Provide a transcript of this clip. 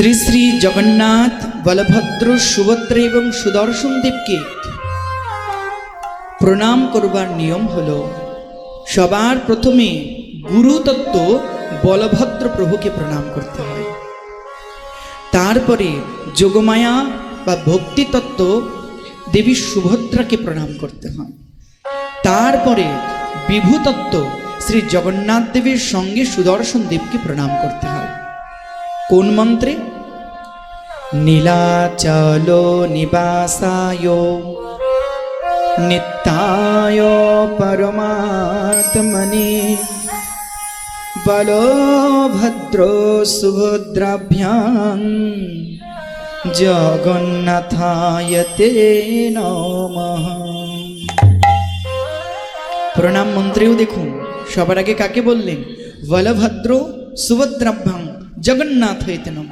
শ্রী শ্রী জগন্নাথ বলভদ্র সুভদ্র এবং সুদর্শন দেবকে প্রণাম করবার নিয়ম হলো, সবার প্রথমে গুরুতত্ত্ব বলভদ্র প্রভুকে প্রণাম করতে হয়। তারপরে যোগমায়া বা ভক্তিতত্ত্ব দেবী সুভদ্রাকে প্রণাম করতে হয়। তারপরে বিভূতত্ত্ব শ্রী জগন্নাথ দেবের সঙ্গে সুদর্শন দেবকে প্রণাম করতে হয়। কোন মন্ত্রে? নীলাচল নিবাসায়, নিত্যায় পরমাত্মনে। বলভদ্র সুভদ্রাভ্যাং, জগন্নাথায় তে নমঃ। প্রণাম মন্ত্রেও দেখুন, সবার আগে কাকে বললেন? বলভদ্র সুভদ্রাভ্যাং। জগন্নাথ হইতে নম